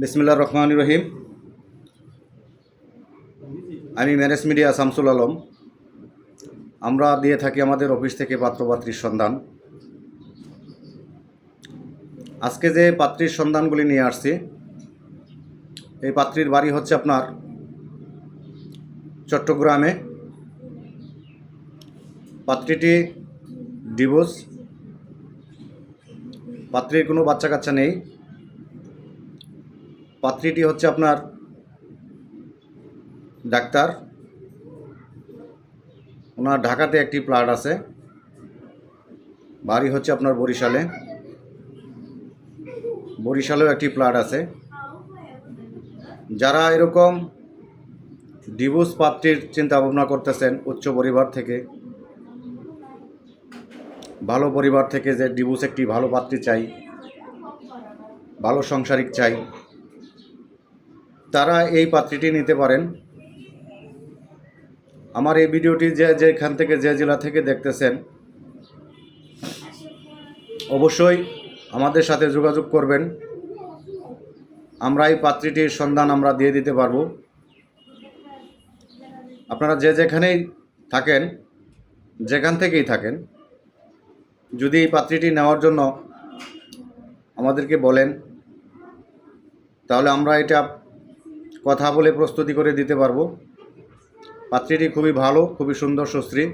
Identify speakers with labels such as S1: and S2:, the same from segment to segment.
S1: বিসমিল্লা রহমান রহিম। আমি manage media Shamsul Alam. আমরা দিয়ে থাকি আমাদের অফিস থেকে পাত্রপাত্রীর সন্ধান। আজকে যে পাত্রীর সন্ধানগুলি নিয়ে আসছি, এই পাত্রীর বাড়ি হচ্ছে আপনার চট্টগ্রামে। পাত্রীটি ডিভোর্স। পাত্রীর কোনো বাচ্চা কাচ্চা নেই। পাত্রীটি হচ্ছে আপনার ডাক্তার। ওনার ঢাকাতে একটি প্লাট আছে। বাড়ি হচ্ছে আপনার বরিশালে। বরিশালেও একটি প্লাট আছে। যারা এরকম ডিভোর্স পাত্রীর চিন্তা ভাবনা করতেছেন, উচ্চ পরিবার থেকে, ভালো পরিবার থেকে যে ডিভোর্স একটি ভালো পাত্রী চাই, ভালো সংসারিক চাই তারা এই পাত্রটি নিতে পারেন। আমার এই ভিডিওটি যে যেখান থেকে যে জেলা থেকে দেখতেছেন, অবশ্যই আমাদের সাথে যোগাযোগ করবেন। আমরা এই পাত্রীটির সন্ধান আমরা দিয়ে দিতে পারব। আপনারা যে যেখানেই থাকেন, যেখান থেকেই থাকেন, যদি এই পাত্রীটি নেওয়ার জন্য আমাদেরকে বলেন, তাহলে আমরা এটা কথা বলে প্রস্তুতি করে দিতে পারব। পাত্রীটি খুবই ভালো, খুবই সুন্দর সুশ্রী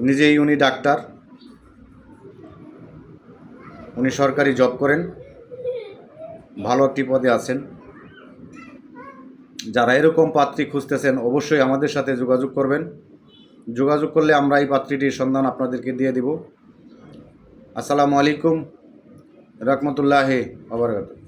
S1: নিজেই উনি ডাক্তার। উনি সরকারি জব করেন। ভালো একটি পদে আছেন। যারা এরকম পাত্রী খুঁজতেছেন, অবশ্যই আমাদের সাথে যোগাযোগ করবেন। যোগাযোগ করলে আমরা এই পাত্রীটির সন্ধান আপনাদেরকে দিয়ে দিব। আসসালামু আলাইকুম। রহমতুল্লাহ আবরকাত